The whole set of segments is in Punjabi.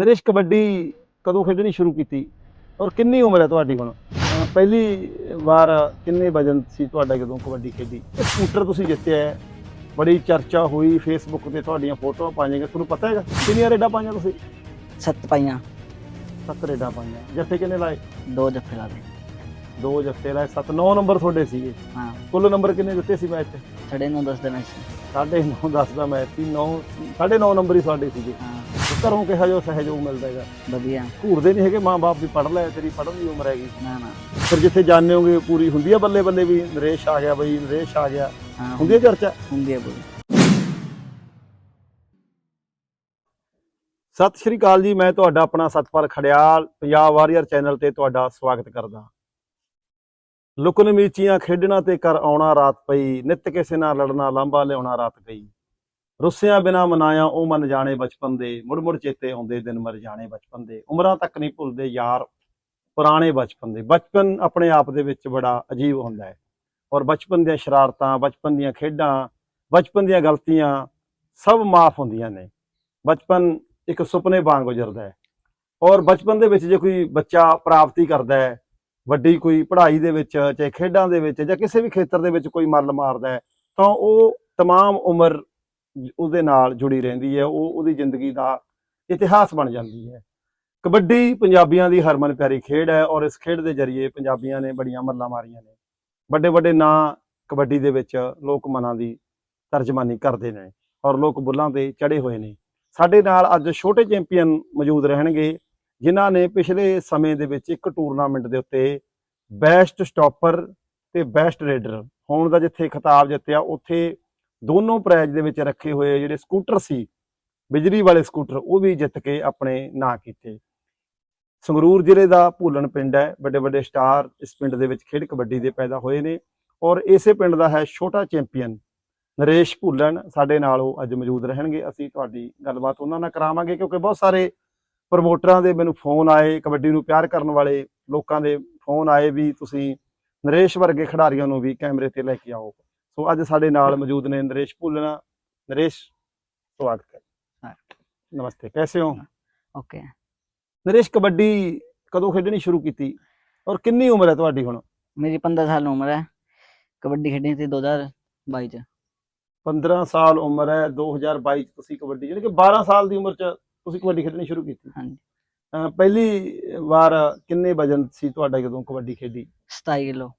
ਨਰੇਸ਼ ਕਬੱਡੀ ਕਦੋਂ ਖੇਡਣੀ ਸ਼ੁਰੂ ਕੀਤੀ? ਔਰ ਕਿੰਨੀ ਉਮਰ ਹੈ ਤੁਹਾਡੀ ਹੁਣ? ਪਹਿਲੀ ਵਾਰ ਕਿੰਨੇ ਵਜਨ ਸੀ ਤੁਹਾਡਾ ਜਦੋਂ ਕਬੱਡੀ ਖੇਡੀ? ਇਹ ਸਕੂਟਰ ਤੁਸੀਂ ਜਿੱਤਿਆ ਹੈ ਬੜੀ ਚਰਚਾ ਹੋਈ ਫੇਸਬੁੱਕ ਤੇ ਤੁਹਾਡੀਆਂ ਫੋਟੋਆਂ ਪਾਈਆਂ ਤੁਹਾਨੂੰ ਪਤਾ ਹੈਗਾ ਕਿੰਨੀਆਂ ਰੇਡਾਂ ਪਾਈਆਂ ਤੁਸੀਂ? ਸੱਤ ਪਾਈਆਂ। ਸੱਤ ਰੇਡਾਂ ਪਾਈਆਂ। ਜੱਫੇ ਕਿੰਨੇ ਲਾਏ? ਦੋ ਜੱਫੇ ਲਾ ਦੇ ਦੋ ਜੱਫੇ ਲਾਏ। ਸੱਤ ਨੌ ਨੰਬਰ ਤੁਹਾਡੇ ਸੀਗੇ। ਹਾਂ। ਕੁੱਲ ਨੰਬਰ ਕਿੰਨੇ ਦਿੱਤੇ ਸੀ ਮੈਚ? 'ਚ ਸਾਢੇ ਨੌ ਦਸ ਦਿਨ ਸੀ। ਸਾਢੇ 9 10 ਦਾ ਮੈਚ ਸੀ। 9 ਸਾਢੇ 9 ਨੰਬਰ ਹੀ ਸਾਡੇ ਸੀਗੇ। ਹਾਂ। ਘਰੋਂ ਕਿਹਾ ਜੋ ਸਹਿਯੋਗ ਮਿਲਦਾ ਹੈਗਾ। ਵਧੀਆ। ਘੂਰਦੇ ਨਹੀਂ ਹੈਗੇ ਮਾਂ-ਬਾਪ ਵੀ ਪੜ੍ਹ ਲੈ ਤੇਰੀ ਪੜ੍ਹਨ ਦੀ ਉਮਰ ਹੈਗੀ। ਨਾ ਨਾ। ਫਿਰ ਜਿੱਥੇ ਜਾਣਦੇ ਹੋਗੇ ਪੂਰੀ ਹੁੰਦੀ ਆ ਬੱਲੇ ਬੱਲੇ ਵੀ ਨਰੇਸ਼ ਆ ਗਿਆ ਬਈ ਨਰੇਸ਼ ਆ ਗਿਆ। ਹੁੰਦੀ ਆ ਚਰਚਾ? ਹੁੰਦੀ ਹੈ ਪੂਰੀ ਸਤਿ ਸ਼੍ਰੀ ਅਕਾਲ ਜੀ ਮੈਂ ਤੁਹਾਡਾ ਆਪਣਾ ਸਤਪਾਲ ਖੜਿਆਲ ਪੰਜਾਬ ਵਾਰੀਅਰ ਚੈਨਲ ਤੇ ਤੁਹਾਡਾ ਸਵਾਗਤ ਕਰਦਾ। ਲੁਕਨ ਮੀਚੀਆਂ ਖੇਡਣਾ ਤੇ ਕਰ ਆਉਣਾ ਰਾਤ ਪਈ ਨਿੱਤ ਕਿਸੇ ਨਾਲ ਲੜਨਾ ਲਾਂਬਾ ਲਿਆਉਣਾ ਰਾਤ ਗਈ। ਰੁੱਸਿਆਂ ਬਿਨਾ ਮਨਾਇਆ ਉਹ ਮਨ ਜਾਣੇ ਬਚਪਨ ਦੇ ਮੁੜ ਮੁੜ ਚੇਤੇ ਆਉਂਦੇ ਦਿਨ ਮਰ ਜਾਣੇ ਬਚਪਨ ਦੇ ਉਮਰਾਂ ਤੱਕ ਨਹੀਂ ਭੁੱਲਦੇ ਯਾਰ ਪੁਰਾਣੇ ਬਚਪਨ ਦੇ ਬਚਪਨ ਆਪਣੇ ਆਪ ਦੇ ਵਿੱਚ ਬੜਾ ਅਜੀਬ ਹੁੰਦਾ ਹੈ ਔਰ ਬਚਪਨ ਦੀਆਂ ਸ਼ਰਾਰਤਾਂ ਬਚਪਨ ਦੀਆਂ ਖੇਡਾਂ ਬਚਪਨ ਦੀਆਂ ਗਲਤੀਆਂ ਸਭ ਮਾਫ ਹੁੰਦੀਆਂ ਨੇ ਬਚਪਨ ਇੱਕ ਸੁਪਨੇ ਵਾਂਗ ਗੁਜ਼ਰਦਾ ਹੈ ਔਰ ਬਚਪਨ ਦੇ ਵਿੱਚ ਜੇ ਕੋਈ ਬੱਚਾ ਪ੍ਰਾਪਤੀ ਕਰਦਾ ਹੈ ਵੱਡੀ ਕੋਈ ਪੜ੍ਹਾਈ ਦੇ ਵਿੱਚ ਚਾਹੇ ਖੇਡਾਂ ਦੇ ਵਿੱਚ ਜਾਂ ਕਿਸੇ ਵੀ ਖੇਤਰ ਦੇ ਵਿੱਚ ਕੋਈ ਮੱਲ ਮਾਰਦਾ ਹੈ ਤਾਂ ਉਹ तमाम ਉਮਰ ਉਹਦੇ ਨਾਲ ਜੁੜੀ ਰਹਿੰਦੀ ਹੈ, ਉਹ ਉਹਦੀ ਜ਼ਿੰਦਗੀ ਦਾ ਇਤਿਹਾਸ ਬਣ ਜਾਂਦੀ ਹੈ। ਕਬੱਡੀ ਪੰਜਾਬੀਆਂ ਦੀ ਹਰਮਨ ਪਿਆਰੀ ਖੇਡ ਹੈ ਔਰ ਇਸ ਖੇਡ ਦੇ ਜ਼ਰੀਏ ਪੰਜਾਬੀਆਂ ਨੇ ਬੜੀਆਂ ਮੱਲਾਂ ਮਾਰੀਆਂ ਨੇ। ਵੱਡੇ ਵੱਡੇ ਨਾਂ ਕਬੱਡੀ ਦੇ ਵਿੱਚ ਲੋਕ ਮਨਾਂ ਦੀ ਤਰਜਮਾਨੀ ਕਰਦੇ ਨੇ ਔਰ ਲੋਕ ਬੁੱਲਾਂ ਤੇ ਚੜੇ ਹੋਏ ਨੇ। ਸਾਡੇ ਨਾਲ ਅੱਜ ਛੋਟੇ ਚੈਂਪੀਅਨ ਮੌਜੂਦ ਰਹਿਣਗੇ, ਜਿਨ੍ਹਾਂ ਨੇ ਪਿਛਲੇ ਸਮੇਂ ਦੇ ਵਿੱਚ ਇੱਕ ਟੂਰਨਾਮੈਂਟ ਦੇ ਉੱਤੇ ਬੈਸਟ ਸਟਾਪਰ ਤੇ ਬੈਸਟ ਰੇਡਰ ਹੋਣ ਦਾ ਜਿੱਥੇ ਖਿਤਾਬ ਜਿੱਤਿਆ, ਉੱਥੇ ਦੋਨੋਂ ਪ੍ਰਾਈਜ਼ ਦੇ ਵਿੱਚ ਰੱਖੇ ਹੋਏ ਜਿਹੜੇ ਸਕੂਟਰ ਸੀ, ਬਿਜਲੀ ਵਾਲੇ ਸਕੂਟਰ ਉਹ ਵੀ ਜਿੱਤ ਕੇ ਆਪਣੇ ਨਾਂ ਕੀਤੇ। ਸੰਗਰੂਰ ਜ਼ਿਲ੍ਹੇ ਦਾ ਭੂਲਣ ਪਿੰਡ ਹੈ, ਵੱਡੇ ਵੱਡੇ ਸਟਾਰ ਇਸ ਪਿੰਡ ਦੇ ਵਿੱਚ ਖੇਡ ਕਬੱਡੀ ਦੇ ਪੈਦਾ ਹੋਏ ਨੇ ਔਰ ਇਸੇ ਪਿੰਡ ਦਾ ਹੈ ਛੋਟਾ ਚੈਂਪੀਅਨ ਨਰੇਸ਼ ਭੁੱਲਣ। ਸਾਡੇ ਨਾਲ ਉਹ ਅੱਜ ਮੌਜੂਦ ਰਹਿਣਗੇ। ਅਸੀਂ ਤੁਹਾਡੀ ਗੱਲਬਾਤ ਉਹਨਾਂ ਨਾਲ ਕਰਾਵਾਂਗੇ ਕਿਉਂਕਿ ਬਹੁਤ ਸਾਰੇ ਪ੍ਰਮੋਟਰਾਂ ਦੇ ਮੈਨੂੰ ਫੋਨ ਆਏ, ਕਬੱਡੀ ਨੂੰ ਪਿਆਰ ਕਰਨ ਵਾਲੇ ਲੋਕਾਂ ਦੇ ਫੋਨ ਆਏ ਵੀ ਤੁਸੀਂ ਨਰੇਸ਼ ਵਰਗੇ ਖਿਡਾਰੀਆਂ ਨੂੰ ਵੀ ਕੈਮਰੇ ਤੇ ਲੈ ਕੇ ਆਓ। ਸੋ ਅੱਜ ਸਾਡੇ ਨਾਲ ਮੌਜੂਦ ਨੇ ਨਰੇਸ਼ ਭੁੱਲਣ। ਨਰੇਸ਼ ਸਵਾਗਤ ਹੈ। ਨਮਸਤੇ ਕੈਸੇ ਹੋ? ਓਕੇ। ਨਰੇਸ਼ ਕਬੱਡੀ ਕਦੋਂ ਖੇਡਣੀ ਸ਼ੁਰੂ ਕੀਤੀ? ਔਰ ਕਿੰਨੀ ਉਮਰ ਹੈ ਤੁਹਾਡੀ ਹੁਣ? ਮੇਰੀ 15 ਸਾਲ ਉਮਰ ਹੈ। ਕਬੱਡੀ ਖੇਡੀ ਸੀ 2022 ਚ। 15 ਸਾਲ ਉਮਰ ਹੈ 2022 ਚ ਤੁਸੀਂ ਕਬੱਡੀ ਯਾਨੀ ਕਿ 12 ਸਾਲ ਦੀ ਉਮਰ ਚ ਤੁਸੀਂ ਕਬੱਡੀ ਖੇਡਣੀ ਸ਼ੁਰੂ ਕੀਤੀ। ਹਾਂਜੀ। ਪਹਿਲੀ ਵਾਰ ਕਿੰਨੇ ਵਜਨ ਸੀ ਤੁਹਾਡਾ ਜਦੋਂ ਕਬੱਡੀ ਖੇਡੀ? 27 ਕਿਲੋ।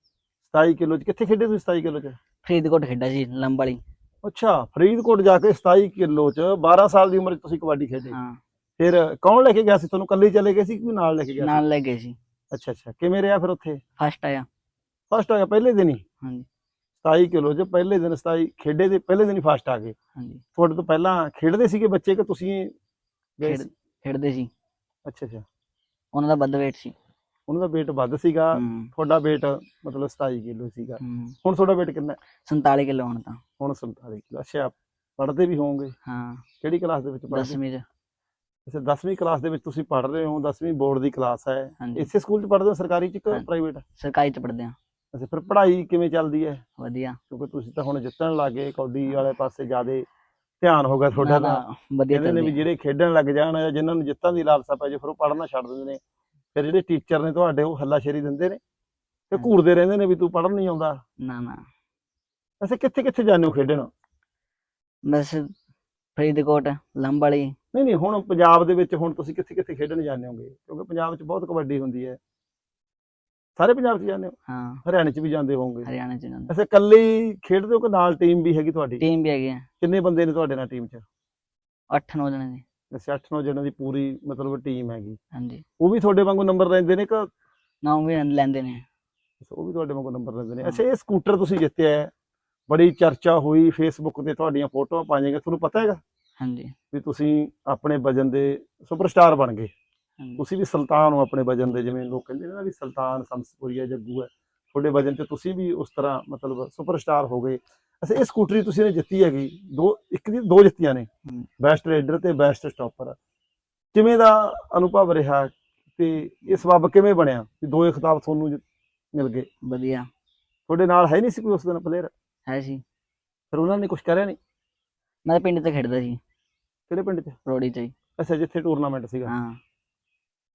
27 ਕਿਲੋ ਚ ਕਿੱਥੇ ਖੇਡੇ ਤੁਸੀਂ 27 ਕਿਲੋ ਚ? ਫਰੀਦਕੋਟ ਖੇਡਾ ਸੀ ਲੰਬ ਵਾਲੀ। ਅੱਛਾ ਫਰੀਦਕੋਟ ਜਾ ਕੇ 27 ਕਿਲੋ ਚ 12 ਸਾਲ ਦੀ ਉਮਰ ਚ ਤੁਸੀਂ ਕਬੱਡੀ ਖੇਡੇ। ਹਾਂ। ਫਿਰ ਕੌਣ ਲੈ ਕੇ ਗਿਆ ਸੀ? ਤੁਹਾਨੂੰ ਇਕੱਲੇ ਚਲੇ ਗਏ ਸੀ ਕਿ ਨਾਲ ਲੈ ਕੇ ਗਿਆ ਨਾਲ ਲੈ ਗਏ ਸੀ। ਅੱਛਾ ਅੱਛਾ। ਕਿਵੇਂ ਰਿਹਾ ਫਿਰ ਉੱਥੇ? ਫਸਟ ਆਇਆ। ਫਸਟ ਆ ਗਿਆ ਪਹਿਲੇ ਦਿਨ ਹੀ? ਹਾਂਜੀ। 27 ਕਿਲੋ ਚ ਪਹਿਲੇ ਦਿਨ 27 ਖੇਡੇ ਦੇ ਪਹਿਲੇ ਦਿਨ ਹੀ ਫਸਟ ਆ ਗਏ। ਹਾਂਜੀ। ਤੁਹਾਡੇ ਤੋਂ ਪਹਿਲਾਂ ਖੇਡਦੇ ਸੀਗੇ ਬੱਚੇ ਕਿ ਤੁਸੀਂ? ਖੇਡਦੇ ਸੀ। ਅੱਛਾ ਅੱਛਾ। ਉਹਨਾਂ ਦਾ ਵੱਧ weight ਸੀ। ਉਹਨਾਂ ਦਾ weight ਵੱਧ ਸੀਗਾ ਤੁਹਾਡਾ weight ਮਤਲਬ 27 ਕਿਲੋ ਸੀਗਾ। ਹੁਣ ਤੁਹਾਡਾ weight ਕਿੰਨਾ ਹੈ? 47 ਕਿਲੋ ਹੁਣ ਤਾਂ। ਹੁਣ 47 ਕਿਲੋ। ਅੱਛਾ ਪੜ੍ਹਦੇ ਵੀ ਹੋਵੋਗੇ? ਹਾਂ। ਕਿਹੜੀ ਕਲਾਸ ਦੇ ਵਿੱਚ ਪੜ੍ਹਦੇ? 10ਵੀਂ ਚ। ਅੱਛਾ 10ਵੀਂ ਕਲਾਸ ਦੇ ਵਿੱਚ ਤੁਸੀਂ ਪੜ੍ਹ ਰਹੇ ਹੋ 10ਵੀਂ ਬੋਰਡ ਦੀ ਕਲਾਸ ਹੈ। ਇਸੇ ਸਕੂਲ 'ਚ ਪੜ੍ਹਦੇ ਹੋ ਸਰਕਾਰੀ 'ਚ ਕਿ। ਪ੍ਰਾਈਵੇਟ ਸਰਕਾਰੀ ਚ ਪੜਦੇ ਆ ਅੱਛਾ ਫਿਰ ਪੜ੍ਹਾਈ ਕਿਵੇਂ ਚੱਲਦੀ ਹੈ? ਵਧੀਆ। ਕਿਉਂਕਿ ਤੁਸੀਂ ਤਾਂ ਹੁਣ ਜਿੱਤਣ ਲੱਗੇ ਕੌਡੀ ਵਾਲੇ ਪਾਸੇ ਜ਼ਿਆਦੇ ਧਿਆਨ ਹੋ ਗਿਆ ਤੁਹਾਡਾ ਤਾਂ। ਵਧੀਆ ਨੇ ਵੀ ਜਿਹੜੇ ਖੇਡਣ ਲੱਗ ਜਾਣ ਜਾਂ ਜਿਨ੍ਹਾਂ ਨੂੰ ਜਿੱਤਾਂ ਦੀ ਲਾਲਸਾ ਪੈ ਜੇ ਫਿਰ ਉਹ ਪੜ੍ਹਨਾ ਛੱਡ ਦਿੰਦੇ ਨੇ। ਫਿਰ ਜਿਹੜੇ ਟੀਚਰ ਨੇ ਤੁਹਾਡੇ ਉਹ ਹੱਲਾਸ਼ੇਰੀ ਦਿੰਦੇ ਨੇ ਤੇ। ਘੂਰਦੇ ਰਹਿੰਦੇ ਨੇ ਵੀ ਤੂੰ ਪੜ੍ਹਨ ਨਹੀਂ ਆਉਂਦਾ। ਨਾ ਨਾ। ਅੱਛਾ ਕਿੱਥੇ ਕਿੱਥੇ ਜਾਂਦੇ ਹੋ ਖੇਡਣ? ਬਸ ਫਰੀਦਕੋਟ ਲੰਬ ਵਾਲੀ ਨਹੀਂ ਨਹੀਂ ਹੁਣ ਪੰਜਾਬ ਦੇ ਵਿੱਚ ਹੁਣ ਤੁਸੀਂ ਕਿੱਥੇ ਕਿੱਥੇ ਖੇਡਣ ਜਾਂਦੇ ਹੋਗੇ? ਕਿਉਂਕਿ ਪੰਜਾਬ 'ਚ ਬਹੁਤ ਕਬੱਡੀ ਹੁੰਦੀ ਹੈ। ਸਾਰੇ ਪੰਜਾਬ 'ਚ ਜਾਂਦੇ ਹੋ? ਹਾਂ। ਹਰਿਆਣੇ 'ਚ ਵੀ ਜਾਂਦੇ ਹੋਵੋਗੇ। ਹਰਿਆਣਾ ਚ ਜਾਂਦੇ। ਅੱਛਾ ਇਕੱਲੇ ਖੇਡਦੇ ਹੋ ਕਿ ਨਾਲ ਟੀਮ ਵੀ ਹੈਗੀ ਤੁਹਾਡੀ? ਟੀਮ ਵੀ ਹੈਗੇ ਆ। ਕਿੰਨੇ ਬੰਦੇ ਨੇ ਤੁਹਾਡੇ ਨਾਲ ਟੀਮ 'ਚ? 8-9 ਜਣੇ ਨੇ। ਅੱਛਾ 8-9 ਜਣਾਂ ਦੀ ਪੂਰੀ ਮਤਲਬ ਟੀਮ ਹੈਗੀ। ਹਾਂਜੀ। ਉਹ ਵੀ ਤੁਹਾਡੇ ਵਾਂਗੂ ਨੰਬਰ ਲੈਂਦੇ ਨੇ ਕਿ ਨਾ ਉਹ ਵੀ ਲੈਂਦੇ ਨੇ। ਉਹ ਵੀ ਤੁਹਾਡੇ ਵਾਂਗੂ ਨੰਬਰ ਲੈਂਦੇ ਨੇ। ਅੱਛਾ ਇਹ ਸਕੂਟਰ ਤੁਸੀਂ ਜਿੱਤਿਆ ਹੈ। ਬੜੀ ਚਰਚਾ ਹੋਈ ਫੇਸਬੁੱਕ ਤੇ ਤੁਹਾਡੀਆਂ ਫੋਟੋਆਂ ਪਾਈਆਂ ਤੁਹਾਨੂੰ ਪਤਾ ਹੈਗਾ ਹਾਂਜੀ। ਵੀ ਤੁਸੀਂ ਆਪਣੇ ਵਜਨ ਦੇ ਸੁਪਰਸਟਾਰ ਬਣ ਗਏ। ਹਾਂਜੀ। ਤੁਸੀਂ ਵੀ ਸੁਲਤਾਨ ਹੋ ਆਪਣੇ ਵਜਨ ਦੇ ਜਿਵੇਂ ਲੋਕ ਕਹਿੰਦੇ ਨੇ ਨਾ ਵੀ ਸੁਲਤਾਨ ਸੰਸਪੁਰੀਆ ਜੱਗੂ ਹੈ। ਤੁਹਾਡੇ ਵਜਨ ਤੇ ਤੁਸੀਂ ਵੀ ਉਸ ਤਰ੍ਹਾਂ ਮਤਲਬ ਸੁਪਰਸਟਾਰ ਹੋ ਗਏ। ਅੱਛਾ ਇਹ ਸਕੂਟਰੀ ਤੁਸੀਂ ਨੇ ਜਿੱਤੀ ਹੈਗੀ ਦੋ ਇੱਕ ਦੀ ਦੋ ਜਿੱਤੀਆਂ ਨੇ। ਬੈਸਟ ਰੇਡਰ ਤੇ ਬੈਸਟ ਸਟਾਪਰ ਕਿਵੇਂ ਦਾ ਅਨੁਭਵ ਰਿਹਾ ਤੇ ਇਹ ਸਬੱਬ ਕਿਵੇਂ ਬਣਿਆ ਵੀ ਦੋਏ ਖਿਤਾਬ ਤੁਹਾਨੂੰ ਮਿਲ ਗਏ? ਵਧੀਆ। ਤੁਹਾਡੇ ਨਾਲ ਹੈ ਨਹੀਂ ਸੀ ਕੋਈ ਉਸ ਦਿਨ ਪਲੇਅਰ ਹੈ ਸੀ ਫਿਰ ਉਹਨਾਂ ਨੇ ਕੁਝ ਕਰਿਆ ਨਹੀਂ? ਮੈਂ ਪਿੰਡ ਤੇ ਖੇਡਦਾ ਸੀ। ਕਿਹੜੇ ਪਿੰਡ 'ਚ? ਰੋੜੀ ਚ ਅੱਛਾ ਜਿੱਥੇ ਟੂਰਨਾਮੈਂਟ ਸੀਗਾ। ਹਾਂ।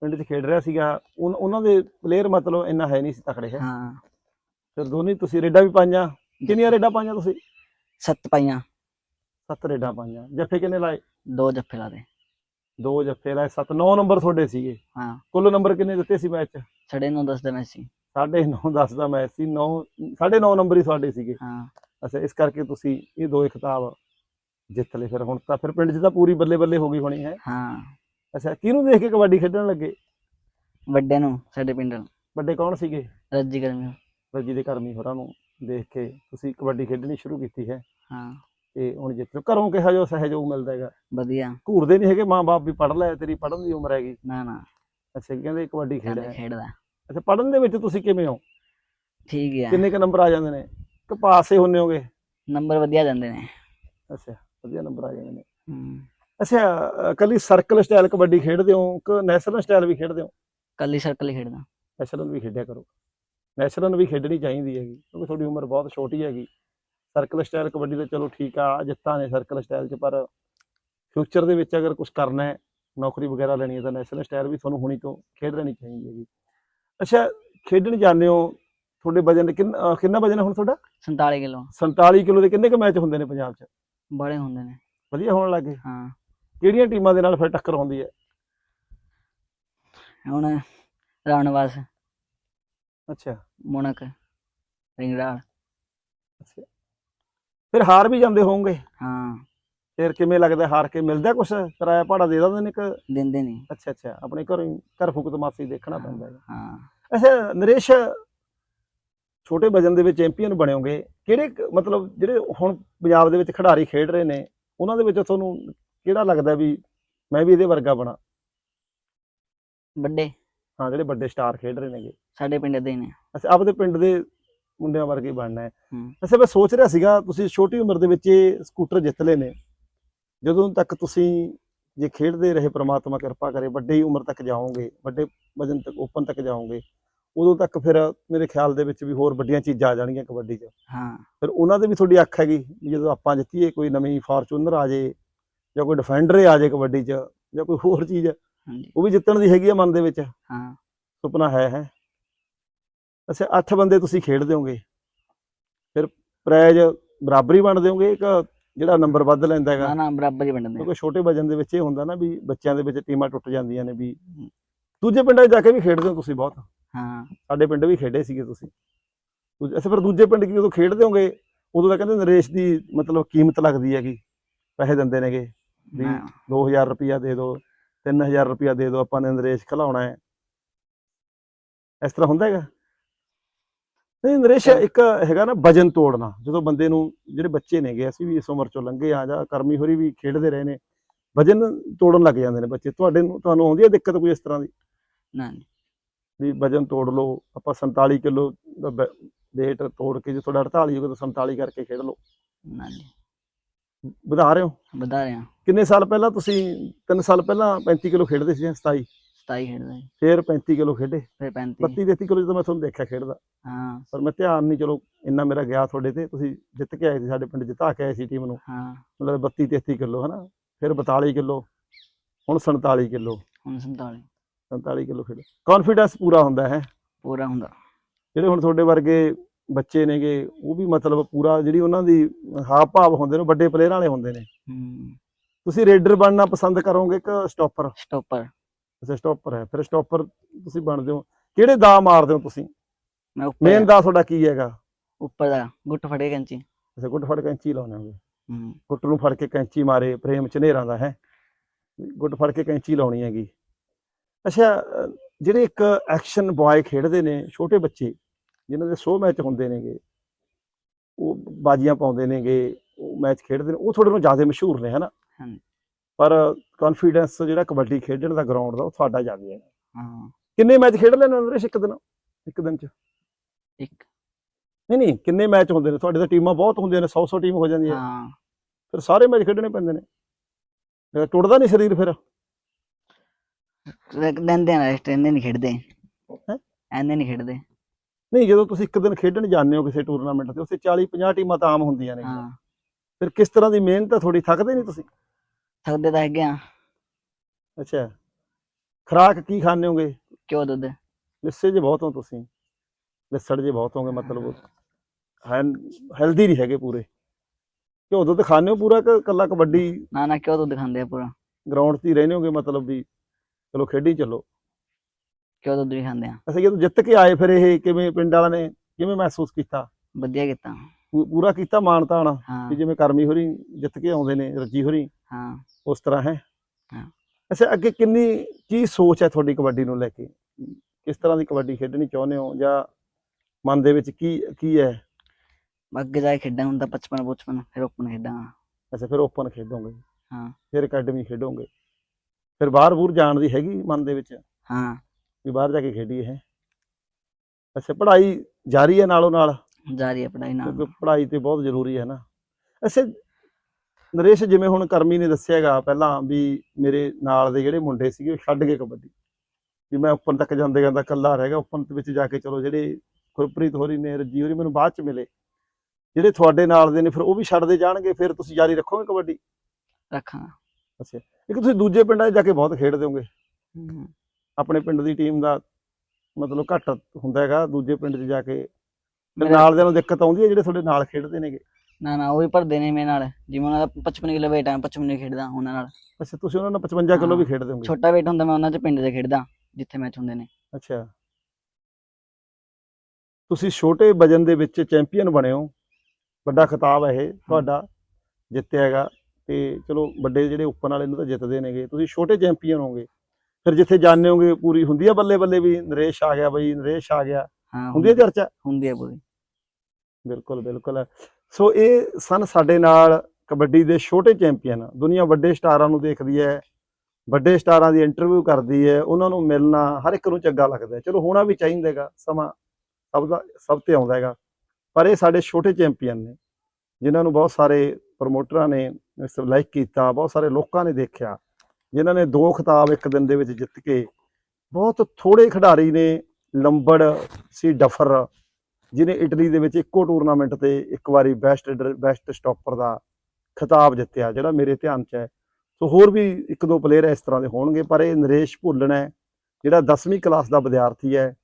ਪਿੰਡ 'ਚ ਖੇਡ ਰਿਹਾ ਸੀਗਾ ਉਨ- ਉਹਨਾਂ ਦੇ ਪਲੇਅਰ ਮਤਲਬ ਇੰਨਾ ਹੈ ਨਹੀਂ ਸੀ ਤਕੜੇ ਹੈ। ਹਾਂ। ਫਿਰ ਦੋਨੇ ਤੁਸੀਂ ਰੇਡਾਂ ਵੀ ਪਾਈਆਂ। ਕਿੰਨੀਆਂ ਰੇਡਾਂ ਪਾਈਆਂ ਤੁਸੀਂ? ਸੱਤ ਪਾਈਆਂ। ਸੱਤ ਰੇਡਾਂ ਪਾਈਆਂ। ਜੱਫੇ ਕਿੰਨੇ ਲਾਏ? ਦੋ ਜੱਫੇ ਲਾ ਦੇ ਦੋ ਜੱਫੇ ਲਾਏ ਸੱਤ ਨੌ ਨੰਬਰ ਤੁਹਾਡੇ ਸੀਗੇ। ਹਾਂ। ਕੁੱਲ ਨੰਬਰ ਕਿੰਨੇ ਦਿੱਤੇ ਸੀ ਮੈਚ? 'ਚ ਸਾਢੇ ਨੌ ਦਸ ਦਾ ਮੈਚ ਸੀ। ਸਾਢੇ 9 10 ਦਾ ਮੈਚ ਸੀ 9 ਸਾਢੇ 9 ਨੰਬਰ ਹੀ ਤੁਹਾਡੇ ਸੀਗੇ। ਹਾਂ। ਅੱਛਾ ਇਸ ਕਰਕੇ ਤੁਸੀਂ ਇਹ ਦੋ ਖਿਤਾਬ ਜਿੱਤ ਲਏ। ਫਿਰ ਹੁਣ ਤਾਂ ਫਿਰ ਪਿੰਡ 'ਚ ਤਾਂ ਪੂਰੀ ਬੱਲੇ ਬੱਲੇ ਹੋ ਗਈ ਹੋਣੀ ਹੈ। ਹਾਂ। ਅੱਛਾ ਕਿਹਨੂੰ ਦੇਖ ਕੇ ਕਬੱਡੀ ਖੇਡਣ ਲੱਗੇ? ਵੱਡੇ ਨੂੰ ਸਾਡੇ ਪਿੰਡ ਵੱਡੇ ਕੌਣ ਸੀਗੇ? ਰੱਜੀ ਕਰਮੀ ਰੱਜੀ ਦੇ ਕਰਮੀ ਹੋਰਾਂ ਨੂੰ ਦੇਖ ਕੇ ਤੁਸੀਂ ਕਬੱਡੀ ਖੇਡਣੀ ਸ਼ੁਰੂ ਕੀਤੀ ਹੈ। ਹਾਂ। ਤੇ ਹੁਣ ਲਓ। ਘਰੋਂ ਕਿਹਾ ਜੋ ਸਹਿਯੋਗ ਮਿਲਦਾ ਹੈਗਾ? ਵਧੀਆ। ਘੂਰਦੇ ਨਹੀਂ ਹੈਗੇ ਮਾਂ-ਬਾਪ ਵੀ ਪੜ੍ਹ ਲੈ ਤੇਰੀ ਪੜ੍ਹਨ ਦੀ ਉਮਰ ਹੈਗੀ। ਨਾ ਨਾ। ਅੱਛਾ ਕਹਿੰਦੇ ਕਬੱਡੀ ਖੇਡ ਕਹਿੰਦੇ ਖੇਡਦਾ। ਅੱਛਾ ਪੜ੍ਹਨ ਦੇ ਵਿੱਚ ਤੁਸੀਂ ਕਿਵੇਂ ਹੋ? ਠੀਕ ਹੈ ਕਿੰਨੇ ਕ ਨੰਬਰ ਆ ਜਾਂਦੇ ਨੇ? ਕਿ ਪਾਸੇ ਹੁੰਨੇ ਹੋਗੇ? ਨੰਬਰ ਵਧੀਆ ਜਾਂਦੇ ਨੇ। ਅੱਛਾ ਵਧੀਆ ਨੰਬਰ ਆ ਜਾਂਦੇ ਨੇ। ਹੂੰ। ਅੱਛਾ ਕੱਲੀ ਸਰਕਲ ਸਟਾਈਲ ਕਬੱਡੀ ਖੇਡਦੇ ਹੋ? ਕਿ ਨੈਸ਼ਨਲ ਸਟਾਈਲ ਵੀ ਖੇਡਦੇ ਹੋ? ਕੱਲੀ ਸਰਕਲ ਹੀ ਖੇਡਦਾ। ਨੈਸ਼ਨਲ ਵੀ ਖੇਡਿਆ ਕਰੋ। ਨੈਸ਼ਨਲ ਵੀ ਖੇਡਣੀ ਚਾਹੀਦੀ ਹੈਗੀ ਕਿਉਂਕਿ ਤੁਹਾਡੀ ਉਮਰ ਬਹੁਤ ਛੋਟੀ ਹੈਗੀ। ਸਰਕਲ ਸਟਾਈਲ ਕਬੱਡੀ ਤਾਂ ਚਲੋ ਠੀਕ ਆ ਜਿੱਤਾਂ ਨੇ ਸਰਕਲ ਸਟਾਈਲ 'ਚ ਪਰ ਫਿਊਚਰ ਦੇ ਵਿੱਚ ਅਗਰ ਕੁਝ ਕਰਨਾ ਹੈ ਨੌਕਰੀ ਵਗੈਰਾ ਲੈਣੀ ਹੈ ਤਾਂ ਨੈਸ਼ਨਲ ਸਟਾਈਲ ਵੀ ਤੁਹਾਨੂੰ ਹੁਣੀ ਤੋਂ ਖੇਡ ਲੈਣੀ ਚਾਹੀਦੀ ਹੈਗੀ। ਅੱਛਾ ਖੇਡਣ ਜਾਂਦੇ ਹੋ ਤੁਹਾਡੇ ਵਜਨ ਕਿੰਨ- ਕਿੰਨਾ ਵਜਨ ਹੁਣ ਤੁਹਾਡਾ? 47 ਕਿਲੋ। 47 ਕਿਲੋ ਦੇ ਕਿੰਨੇ ਕੁ ਮੈਚ ਹੁੰਦੇ ਨੇ ਪੰਜਾਬ 'ਚ? ਬੜੇ ਹੁੰਦੇ ਨੇ। ਵਧੀਆ ਹੋਣ ਲੱਗੇ ਹਾਂ। ਕਿਹੜੀਆਂ ਟੀਮਾਂ ਦੇ ਨਾਲ ਫਿਰ ਟੱਕਰ ਹੁੰਦੀ ਹੈ? ਹੁਣ ਰਾਣਵਾਸ ਅੱਛਾ। ਮੁਣਕ ਰਿੰਗੜਾਲ ਅੱਛਾ। ਫਿਰ ਹਾਰ ਵੀ ਜਾਂਦੇ ਹੋਵੋਗੇ? ਹਾਂ। ਫਿਰ ਕਿਵੇਂ ਲੱਗਦਾ ਹਾਰ ਕੇ ਮਿਲਦਾ ਕੁਛ? ਕਿਰਾਇਆ ਭਾੜਾ ਦੇ ਦਿੰਦੇ ਨੇ ਕਿ ਦਿੰਦੇ ਨਹੀਂ ਅੱਛਾ ਅੱਛਾ। ਆਪਣੇ ਘਰੋਂ ਘਰ ਫੁਕਤ ਮਾਸੀ ਦੇਖਣਾ ਪੈਂਦਾ ਹੈ ਹਾਂ। ਅੱਛਾ ਨਰੇਸ਼ ਛੋਟੇ ਵਜਨ ਦੇ ਵਿੱਚ ਚੈਂਪੀਅਨ ਬਣਿਓਗੇ ਕਿਹੜੇ ਮਤਲਬ ਜਿਹੜੇ ਹੁਣ ਪੰਜਾਬ ਦੇ ਵਿੱਚ ਖਿਡਾਰੀ ਖੇਡ ਰਹੇ ਨੇ ਉਹਨਾਂ ਦੇ ਵਿੱਚ ਤੁਹਾਨੂੰ ਕਿਹੜਾ ਲੱਗਦਾ ਵੀ ਮੈਂ ਵੀ ਇਹਦੇ ਵਰਗਾ ਬਣਾ? ਵੱਡੇ। ਹਾਂ ਜਿਹੜੇ ਵੱਡੇ ਸਟਾਰ ਖੇਡ ਰਹੇ ਨੇਗੇ। ਸਾਡੇ ਪਿੰਡ ਦੇ ਨੇ। ਅੱਛਾ ਆਪਦੇ ਪਿੰਡ ਦੇ ਮੁੰਡਿਆਂ ਵਰਗੇ ਬਣਨਾ ਹੈ। ਹੂੰ। ਅੱਛਾ ਮੈਂ ਸੋਚ ਰਿਹਾ ਸੀਗਾ ਤੁਸੀਂ ਛੋਟੀ ਉਮਰ ਦੇ ਵਿੱਚ ਇਹ ਸਕੂਟਰ ਜਿੱਤ ਲਏ ਨੇ। ਜਦੋਂ ਤੱਕ ਤੁਸੀਂ ਜੇ ਖੇਡਦੇ ਰਹੇ ਪ੍ਰਮਾਤਮਾ ਕਿਰਪਾ ਕਰੇ ਵੱਡੀ ਉਮਰ ਤੱਕ ਜਾਓਗੇ ਵੱਡੇ ਵਜਨ ਤੱਕ ਓਪਨ ਤੱਕ ਜਾਓਗੇ ਉਦੋਂ ਤੱਕ ਫਿਰ ਮੇਰੇ ਖਿਆਲ ਦੇ ਵਿੱਚ ਵੀ ਹੋਰ ਵੱਡੀਆਂ ਚੀਜ਼ਾਂ ਆ ਜਾਣਗੀਆਂ ਕਬੱਡੀ 'ਚ। ਹਾਂ। ਫਿਰ ਉਹਨਾਂ ਦੇ ਵੀ ਤੁਹਾਡੀ ਅੱਖ ਹੈਗੀ ਵੀ ਜਦੋਂ ਆਪਾਂ ਜਿੱਤੀਏ ਕੋਈ ਨਵੀਂ ਫਾਰਚੂਨਰ ਆ ਜੇ ਜਾਂ ਕੋਈ ਡਿਫੈਂਡਰ ਆ ਜੇ ਕਬੱਡੀ 'ਚ ਜਾਂ ਕੋਈ ਹੋਰ ਚੀਜ਼ ਹਾਂਜੀ। ਉਹ ਵੀ ਜਿੱਤਣ ਦੀ ਹੈਗੀ ਆ ਮਨ ਦੇ ਵਿੱਚ। ਹਾਂ। ਸੁਪਨਾ ਹੈ ਹੈ। ਅੱਛਾ 8 ਬੰਦੇ ਤੁਸੀਂ ਖੇਡਦੇ ਹੋਗੇ ਫਿਰ ਪ੍ਰਾਈਜ਼ ਬਰਾਬਰੀ ਵੰਡ ਦਿਓਗੇ ਕਿ ਜਿਹੜਾ ਨੰਬਰ ਵੱਧ ਲੈਂਦਾ ਨਾ ਹੈਗਾ? ਨਾ ਬਰਾਬਰ ਹੀ। ਵੰਡਦੇ ਕਿਉਂਕਿ ਛੋਟੇ ਵਜਨ ਦੇ ਵਿੱਚ ਇਹ ਹੁੰਦਾ ਨਾ ਵੀ ਬੱਚਿਆਂ ਦੇ ਵਿੱਚ ਟੀਮਾਂ ਟੁੱਟ ਜਾਂਦੀਆਂ ਨੇ ਵੀ ਦੂਜੇ ਪਿੰਡਾਂ 'ਚ ਜਾ ਕੇ ਵੀ ਖੇਡਦੇ ਹੋ ਤੁਸੀਂ ਬਹੁਤ? ਹਾਂ। ਸਾਡੇ ਪਿੰਡ ਵੀ ਖੇਡੇ ਸੀਗੇ ਤੁਸੀਂ। ਅੱਛਾ ਫਿਰ ਦੂਜੇ ਪਿੰਡ ਕੀ ਜਦੋਂ ਖੇਡਦੇ ਹੋਗੇ? ਉਦੋਂ ਤਾਂ ਕਹਿੰਦੇ ਨਰੇਸ਼ ਦੀ ਮਤਲਬ ਕੀਮਤ ਲੱਗਦੀ ਹੈਗੀ। ਪੈਸੇ ਦਿੰਦੇ ਨੇਗੇ। ਵੀ ਹਾਂ। 2000 ਰੁਪਇਆ ਦੇ ਦਿਓ 3000 ਰੁਪਇਆ ਦੇ ਦਿਓ ਆਪਾਂ ਨੇ ਨਰੇਸ਼ ਖਿਲਾਉਣਾ ਹੈ ਇਸ ਤਰ੍ਹਾਂ ਹੁੰਦਾ ਹੈਗਾ ਨਹੀਂ ਨਰੇਸ਼। ਇੱਕ ਹੈਗਾ ਨਾ ਵਜਨ ਤੋੜਨਾ ਜਦੋਂ ਬੰਦੇ ਨੂੰ ਜਿਹੜੇ ਬੱਚੇ ਨੇਗੇ ਅਸੀਂ ਵੀ ਇਸ ਉਮਰ ਚੋਂ ਲੰਘੇ ਆ ਜਾਂ ਕਰਮੀ ਹੋਰੀ ਵੀ ਖੇਡਦੇ ਰਹੇ ਨੇ ਵਜਨ ਤੋੜਨ ਲੱਗ ਜਾਂਦੇ ਨੇ ਬੱਚੇ ਤੁਹਾਡੇ ਨੂੰ ਤੁਹਾਨੂੰ ਆਉਂਦੀ ਹੈ ਦਿੱਕਤ ਕੋਈ ਇਸ ਤਰ੍ਹਾਂ ਦੀ ਨਾ ਨਹੀਂ। ਵੀ ਵਜਨ ਤੋੜ ਲਓ ਆਪਾਂ 47 ਕਿਲੋ ਦਾ weight ਤੋੜ ਕੇ ਜੇ ਤੁਹਾਡਾ 48 ਹੋਵੇ ਤਾਂ 47 ਕਰਕੇ ਖੇਡ ਲਓ ਨਾ ਵਧਾ ਰਹੇ ਹੋ? ਵਧਾ ਰਿਹਾ ਕਿੰਨੇ ਸਾਲ ਪਹਿਲਾਂ ਤੁਸੀਂ 3 ਸਾਲ ਪਹਿਲਾਂ 35 ਕਿਲੋ ਖੇਡਦੇ ਸੀ 27 27 ਖੇਡਦਾ ਜੀ ਫਿਰ 35 ਕਿਲੋ ਖੇਡੇ। ਫਿਰ 35 32 33 ਕਿਲੋ ਜਦੋਂ ਮੈਂ ਤੁਹਾਨੂੰ ਦੇਖਿਆ ਖੇਡਦਾ। ਹਾਂ। ਪਰ ਮੈਂ ਧਿਆਨ ਨਹੀਂ ਚਲੋ ਇੰਨਾ ਮੇਰਾ ਗਿਆ ਤੁਹਾਡੇ ਤੇ। ਤੁਸੀਂ ਜਿੱਤ ਕੇ ਆਏ ਸੀ ਸਾਡੇ ਪਿੰਡ ਜਿੱਤਾ ਕੇ ਆਏ ਸੀ ਟੀਮ ਨੂੰ। ਹਾਂ। ਮਤਲਬ 32 33 ਕਿਲੋ ਹਨਾ? ਫਿਰ 42 ਕਿਲੋ ਹੁਣ 47 ਕਿਲੋ। ਹੁਣ 47 47 ਕਿਲੋ ਖੇਡ। ਕੌਨਫੀਡੈਂਸ ਪੂਰਾ ਹੁੰਦਾ ਹੈ? ਪੂਰਾ ਹੁੰਦਾ। ਜਿਹੜੇ ਹੁਣ ਤੁਹਾਡੇ ਵਰਗੇ ਬੱਚੇ ਨੇਗੇ ਉਹ ਵੀ ਮਤਲਬ ਪੂਰਾ ਜਿਹੜੀ ਉਹਨਾਂ ਦੀ ਹਾਵ ਭਾਵ ਹੁੰਦੇ ਨੇ ਵੱਡੇ ਪਲੇਅਰਾਂ ਵਾਲੇ ਹੁੰਦੇ ਨੇ। ਤੁਸੀਂ ਰੇਡਰ ਬਣਨਾ ਪਸੰਦ ਕਰੋਗੇ ਕਿ ਸਟਾਪਰ? ਸਟਾਪਰ। ਅੱਛਾ ਸਟਾਪਰ ਹੈ। ਫਿਰ ਸਟਾਪਰ ਤੁਸੀਂ ਬਣਦੇ ਹੋ। ਕਿਹੜੇ ਦਾ ਮਾਰਦੇ ਹੋ ਤੁਸੀਂ? ਮੈਂ ਉੱਪਰ ਮੇਨ ਦਾ ਤੁਹਾਡਾ ਕੀ ਹੈਗਾ? ਉੱਪਰ ਦਾ ਗੁੱਟ ਫੜੇ ਕੈਂਚੀ। ਅੱਛਾ ਗੁੱਟ ਫੜ ਕੈਂਚੀ ਲਾਉਣੇ ਹੋਗੇ। ਹੂੰ। ਗੁੱਟ ਨੂੰ ਫੜ ਕੇ ਕੈਂਚੀ ਮਾਰੇ ਪ੍ਰੇਮ ਚਨੇਰਾਂ ਦਾ ਹੈ? ਗੁੱਟ ਫੜ ਕੇ ਕੈਂਚੀ ਲਾਉਣੀ ਹੈਗੀ। ਅੱਛਾ ਜਿਹੜੇ ਇੱਕ ਐਕਸ਼ਨ ਬॉय ਖੇਡਦੇ ਨੇ ਛੋਟੇ ਬੱਚੇ ਜਿਨ੍ਹਾਂ ਦੇ 100 ਮੈਚ ਹੁੰਦੇ ਨੇਗੇ ਉਹ ਬਾਜੀਆਂ ਪਾਉਂਦੇ ਨੇਗੇ ਉਹ ਮੈਚ ਖੇਡਦੇ ਨੇ ਉਹ ਥੋੜੇ ਨੂੰ ਜ਼ਿਆਦਾ ਮਸ਼ਹੂਰ ਨੇ ਹਨਾ। ਪਰ ਕੌਨਫੀਡੈਂਸ ਜਿਹੜਾ ਕਬੱਡੀ ਖੇਡਣ ਦਾ ਗਰਾਊਂਡ ਦਾ ਉਹ ਤੁਹਾਡਾ ਜ਼ਿਆਦਾ ਹੈ। ਹਾਂ। ਕਿੰਨੇ ਮੈਚ ਖੇਡ ਲੈਣੇ ਨਰੇਸ਼ ਇੱਕ ਦਿਨ? ਇੱਕ ਦਿਨ ਚ? ਇੱਕ। ਨਹੀਂ ਨਹੀਂ ਕਿੰਨੇ ਮੈਚ ਹੁੰਦੇ ਨੇ? ਤੁਹਾਡੇ ਤਾਂ ਟੀਮਾਂ ਬਹੁਤ ਹੁੰਦੀਆਂ ਨੇ 100 100 ਟੀਮ ਹੋ ਜਾਂਦੀ ਹੈ। ਹਾਂ ਫਿਰ ਸਾਰੇ ਮੈਚ ਖੇਡਣੇ ਪੈਂਦੇ ਨੇ। ਟੁੱਟਦਾ ਨਹੀਂ ਸਰੀਰ ਫਿਰ? ਆ ਰੈਸਟ ਇੰਨੇ ਨਹੀਂ ਖੇਡਦੇ। ਹੈਂ? ਐਨੇ ਨਹੀਂ ਖੇਡਦੇ। ਨਹੀਂ ਜਦੋਂ ਤੁਸੀਂ ਇੱਕ ਦਿਨ ਖੇਡਣ ਜਾਂਦੇ ਹੋ ਕਿਸੇ ਟੂਰਨਾਮੈਂਟ ਤੇ ਉੱਥੇ 40 50 ਟੀਮਾਂ ਤਾਂ ਆਮ ਹੁੰਦੀਆਂ ਨੇ। ਹਾਂ। ਫਿਰ ਕਿਸ ਤਰ੍ਹਾਂ ਦੀ ਮਿਹਨਤ ਆ? ਥੋੜੀ ਥੱਕਦੇ ਨਹੀਂ ਤੁਸੀਂ? ਥੱਕਦੇ ਤਾਂ ਹੈਗੇ ਆ। ਅੱਛਾ। ਖਰਾਕ ਕੀ ਖਾਂਦੇ ਹੋਗੇ? ਘਿਓ ਦੁੱਧ। ਲਿੱਸੇ ਜੇ ਬਹੁਤ ਹੋ ਤੁਸੀਂ। ਲਿੱਸੜ ਜੇ ਬਹੁਤ ਹੋਗੇ ਮਤਲਬ ਹੈਲਦੀ ਨਹੀਂ ਹੈਗੇ ਪੂਰੇ। ਘਿਓ ਦੁੱਧ ਖਾਂਦੇ ਹੋ ਪੂਰਾ ਕਿ ਕੱਲਾ ਕਬੱਡੀ? ਨਾ ਨਾ ਘਿਓ ਦੁੱਧ ਖਾਂਦੇ ਆ ਪੂਰਾ। ਗਰਾਊਂਡ 'ਤੇ ਹੀ ਰਹਿੰਦੇ ਹੋਗੇ ਮਤਲਬ ਵੀ ਚਲੋ ਖੇਡੀ ਚੱਲੋ। ਘਿਓ ਦੁੱਧ ਵੀ ਖਾਂਦੇ ਆ। ਅੱਛਾ ਜਦੋਂ ਜਿੱਤ ਕੇ ਆਏ ਫਿਰ ਇਹ ਕਿਵੇਂ ਪਿੰਡ ਵਾਲਿਆਂ ਨੇ ਕਿਵੇਂ ਮਹਿਸੂਸ ਕੀਤਾ? ਵਧੀਆ ਕੀਤਾ। ਪੂ- ਪੂਰਾ ਕੀਤਾ ਮਾਣ ਤਾਣ ਹਾਂ। ਕਿ ਜਿਵੇਂ ਕਰਮੀ ਹੋਰੀ ਜਿੱਤ ਕੇ ਆਉਂਦੇ ਨੇ ਰੱਜੀ ਹੋਰੀ। ਹਾਂ। ਉਸ ਤਰ੍ਹਾਂ ਹੈ? ਹਾਂ। ਅੱਛਾ ਅੱਗੇ ਕਿੰਨੀ ਕੀ ਸੋਚ ਹੈ ਤੁਹਾਡੀ ਕਬੱਡੀ ਨੂੰ ਲੈ ਕੇ? ਕਿਸ ਤਰ੍ਹਾਂ ਦੀ ਕਬੱਡੀ ਖੇਡਣੀ ਚਾਹੁੰਦੇ ਹੋ ਜਾਂ ਮਨ ਦੇ ਵਿੱਚ ਕੀ ਕੀ ਹੈ? ਅੱਗੇ ਜਾ ਕੇ ਖੇਡਾਂ ਹੁੰਦਾ 55 55 ਫਿਰ ਓਪਨ ਖੇਡਾਂਗਾ ਅੱਛਾ ਫਿਰ ਓਪਨ ਖੇਡੋਗੇ? ਹਾਂ। ਫਿਰ ਅਕੈਡਮੀ ਖੇਡੋਗੇ? ਫਿਰ ਬਾਹਰ ਬੂਰ ਜਾਣ ਦੀ ਹੈਗੀ ਮਨ ਦੇ ਵਿੱਚ? ਹਾਂ। ਵੀ ਬਾਹਰ ਜਾ ਕੇ ਖੇਡੀਏ ਹੈ ਅੱਛਾ ਪੜ੍ਹਾਈ ਜਾਰੀ ਹੈ ਨਾਲੋਂ ਨਾਲ? ਜਾਰੀ ਹੈ ਪੜਾਈ ਨਾਲ। ਕਿਉਂਕਿ ਪੜ੍ਹਾਈ ਤੇ ਬਹੁਤ ਜ਼ਰੂਰੀ ਹੈ ਨਾ। ਅੱਛਾ ਨਰੇਸ਼ ਜਿਵੇਂ ਹੁਣ ਕਰਮੀ ਨੇ ਦੱਸਿਆਗਾ ਪਹਿਲਾਂ ਵੀ ਮੇਰੇ ਨਾਲ ਦੇ ਜਿਹੜੇ ਮੁੰਡੇ ਸੀਗੇ ਉਹ ਛੱਡ ਗਏ ਕਬੱਡੀ। ਵੀ ਮੈਂ ਉੱਪਰ ਤੱਕ ਜਾਂਦੇ ਜਾਂਦਾ ਇਕੱਲਾ ਰਹਿ ਗਿਆ ਉੱਪਰ ਦੇ ਵਿੱਚ ਜਾ ਕੇ ਚਲੋ ਜਿਹੜੇ ਗੁਰਪ੍ਰੀਤ ਹੋਰੀ ਨੇ ਰਜੀ ਹੋਰੀ ਮੈਨੂੰ ਬਾਅਦ ਚ ਮਿਲੇ। ਜਿਹੜੇ ਤੁਹਾਡੇ ਨਾਲ ਦੇ ਨੇ ਫਿਰ ਉਹ ਵੀ ਛੱਡਦੇ ਜਾਣਗੇ ਫਿਰ ਤੁਸੀਂ ਜਾਰੀ ਰੱਖੋਗੇ ਕਬੱਡੀ? ਰੱਖਾਂ ਅੱਛਾ ਇੱਕ ਤੁਸੀਂ ਦੂਜੇ ਪਿੰਡਾਂ 'ਚ ਜਾ ਕੇ ਬਹੁਤ ਖੇਡਦੇ ਹੋਗੇ। ਆਪਣੇ ਪਿੰਡ ਦੀ ਟੀਮ ਦਾ ਮਤਲਬ ਘੱਟ ਹੁੰਦਾ ਹੈਗਾ ਦੂਜੇ ਪਿੰਡ 'ਚ ਜਾ ਕੇ। ਨਾਲ ਦੇ ਨੂੰ ਦਿੱਕਤ ਆਉਂਦੀ ਹੈ ਜਿਹੜੇ ਤੁਹਾਡੇ ਨਾਲ ਖੇਡਦੇ ਨੇਗੇ? ਨਾ ਨਾ ਉਹ ਵੀ ਭਰਦੇ ਨੇ ਮੇਰੇ ਨਾਲ। ਜਿਵੇਂ ਉਹਨਾਂ ਦਾ 55 ਕਿਲੋ weight ਆ 55 ਖੇਡਦਾ ਉਹਨਾਂ ਨਾਲ। ਅੱਛਾ ਤੁਸੀਂ ਉਹਨਾਂ ਨਾਲ 55 ਕਿਲੋ ਵੀ ਹਾਂ। ਖੇਡਦੇ ਹੋਗੇ ਛੋਟਾ weight ਹੁੰਦਾ ਮੈਂ ਉਹਨਾਂ ਚ ਪਿੰਡ ਦੇ ਖੇਡਦਾ ਜਿੱਥੇ ਮੈਚ ਹੁੰਦੇ ਨੇ। ਅੱਛਾ। ਤੁਸੀਂ ਛੋਟੇ ਵਜਨ ਦੇ ਵਿੱਚ ਚੈਂਪੀਅਨ ਬਣੇ ਹੋ। ਵੱਡਾ ਖਿਤਾਬ ਹੈ ਇਹ ਤੁਹਾਡਾ ਜਿੱਤਿਆ ਹੈਗਾ। ਤੇ ਚਲੋ ਵੱਡੇ ਜਿਹੜੇ ਓਪਨ ਵਾਲੇ ਨੂੰ ਤਾਂ ਜਿੱਤਦੇ ਨੇਗੇ। ਤੁਸੀਂ ਛੋਟੇ ਚੈਂਪੀਅਨ ਹੋਗੇ ਫਿਰ ਜਿੱਥੇ ਜਾਂਦੇ ਹੋਗੇ ਪੂਰੀ ਹੁੰਦੀ ਹੈ ਬੱਲੇ ਬੱਲੇ ਵੀ? ਨਰੇਸ਼ ਆ ਗਿਆ ਬਈ ਨਰੇਸ਼ ਆ ਗਿਆ। ਹੁੰਦੀ ਹੈ ਚਰਚਾ? ਹੁੰਦੀ ਹੈ ਪੂਰੀ। ਬਿਲਕੁਲ ਬਿਲਕੁਲ। ਸੋ ਇਹ ਸਨ ਸਾਡੇ ਨਾਲ ਕਬੱਡੀ ਦੇ ਛੋਟੇ ਚੈਂਪੀਅਨ। ਦੁਨੀਆ ਵੱਡੇ ਸਟਾਰਾਂ ਨੂੰ ਦੇਖਦੀ ਹੈ ਵੱਡੇ ਸਟਾਰਾਂ ਦੀ ਇੰਟਰਵਿਊ ਕਰਦੀ ਹੈ ਉਹਨਾਂ ਨੂੰ ਮਿਲਣਾ ਹਰ ਇੱਕ ਨੂੰ ਚੰਗਾ ਲੱਗਦਾ ਚਲੋ ਹੋਣਾ ਵੀ ਚਾਹੀਦਾ ਹੈਗਾ ਸਮਾਂ ਸਭ ਦਾ ਸਭ ਤੇ ਆਉਂਦਾ ਹੈਗਾ। ਪਰ ਇਹ ਸਾਡੇ ਛੋਟੇ ਚੈਂਪੀਅਨ ਨੇ ਜਿਨ੍ਹਾਂ ਨੂੰ ਬਹੁਤ ਸਾਰੇ ਪ੍ਰਮੋਟਰਾਂ ਨੇ ਲਾਈਕ ਕੀਤਾ ਬਹੁਤ ਸਾਰੇ ਲੋਕਾਂ ਨੇ ਦੇਖਿਆ। ਜਿਨ੍ਹਾਂ ਨੇ ਦੋ ਖਿਤਾਬ ਇੱਕ ਦਿਨ ਦੇ ਵਿੱਚ ਜਿੱਤ ਕੇ ਬਹੁਤ ਥੋੜੇ ਖਿਡਾਰੀ ਨੇ, ਲੰਬੜ ਸੀ ਡਫਰ, ਜਿਹਨੇ ਇਟਲੀ ਦੇ ਵਿੱਚ ਇੱਕੋ ਟੂਰਨਾਮੈਂਟ ਤੇ ਇੱਕ ਵਾਰੀ ਬੈਸਟ ਬੈਸਟ ਸਟਾਪਰ ਦਾ ਖਿਤਾਬ ਜਿੱਤਿਆ, ਜਿਹੜਾ ਮੇਰੇ ਧਿਆਨ 'ਚ ਹੈ। ਸੋ ਹੋਰ ਵੀ ਇੱਕ ਦੋ ਪਲੇਅਰ ਇਸ ਤਰ੍ਹਾਂ ਦੇ ਹੋਣਗੇ, ਪਰ ਇਹ ਨਰੇਸ਼ ਭੁੱਲਣ ਹੈ, ਜਿਹੜਾ 10ਵੀਂ ਕਲਾਸ ਦਾ ਵਿਦਿਆਰਥੀ ਹੈ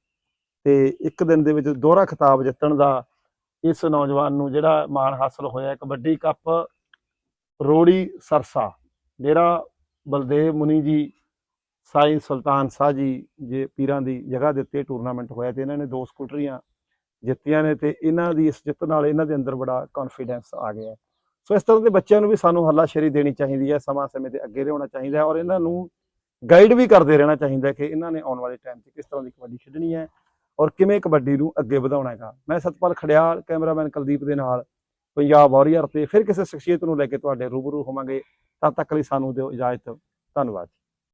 ਤੇ ਇੱਕ ਦਿਨ ਦੇ ਵਿੱਚ ਦੋਹਰਾ ਖਿਤਾਬ ਜਿੱਤਣ ਦਾ ਇਸ ਨੌਜਵਾਨ ਨੂੰ ਜਿਹੜਾ ਮਾਣ ਹਾਸਲ ਹੋਇਆ, ਕਬੱਡੀ ਕੱਪ ਰੋੜੀ ਸਰਸਾ ਜਿਹੜਾ ਬਲਦੇਵ ਮੁਨੀ ਜੀ, ਸਾਈ ਸੁਲਤਾਨ ਸ਼ਾਹ ਜੀ ਜੇ ਪੀਰਾਂ ਦੀ ਜਗ੍ਹਾ ਦੇ ਉੱਤੇ ਟੂਰਨਾਮੈਂਟ ਹੋਇਆ ਤੇ ਇਹਨਾਂ ਨੇ ਦੋ ਸਕੂਟਰੀਆਂ ਜਿੱਤੀਆਂ ਨੇ ਤੇ ਇਹਨਾਂ ਦੀ ਇਸ ਜਿੱਤ ਨਾਲ ਇਹਨਾਂ ਦੇ ਅੰਦਰ ਬੜਾ ਕੌਨਫੀਡੈਂਸ ਆ ਗਿਆ। ਸੋ ਇਸ ਤਰ੍ਹਾਂ ਦੇ ਬੱਚਿਆਂ ਨੂੰ ਵੀ ਸਾਨੂੰ ਹੱਲਾਸ਼ੇਰੀ ਦੇਣੀ ਚਾਹੀਦੀ ਹੈ, ਸਮਾਂ ਸਮੇਂ ਤੇ ਅੱਗੇ ਲਿਆਉਣਾ ਚਾਹੀਦਾ ਹੈ ਔਰ ਇਹਨਾਂ ਨੂੰ ਗਾਈਡ ਵੀ ਕਰਦੇ ਰਹਿਣਾ ਚਾਹੀਦਾ ਕਿ ਇਹਨਾਂ ਨੇ ਆਉਣ ਵਾਲੇ ਟਾਈਮ 'ਚ ਕਿਸ ਤਰ੍ਹਾਂ ਦੀ ਕਬੱਡੀ ਖੇਡਣੀ ਹੈ ਔਰ ਕਿਵੇਂ ਕਬੱਡੀ ਨੂੰ ਅੱਗੇ ਵਧਾਉਣਾ ਹੈਗਾ। ਮੈਂ ਸਤਪਾਲ ਖੜਿਆਲ, ਕੈਮਰਾਮੈਨ ਕੁਲਦੀਪ ਦੇ ਨਾਲ ਪੰਜਾਬ ਵਾਰੀਅਰ ਤੇ ਫਿਰ ਕਿਸੇ ਸ਼ਖਸੀਅਤ ਨੂੰ ਲੈ ਕੇ ਤੁਹਾਡੇ ਰੂਬਰੂ ਹੋਵਾਂਗੇ। ਤਦ ਤੱਕ ਲਈ ਸਾਨੂੰ ਦਿਓ ਇਜਾਜ਼ਤ। ਧੰਨਵਾਦ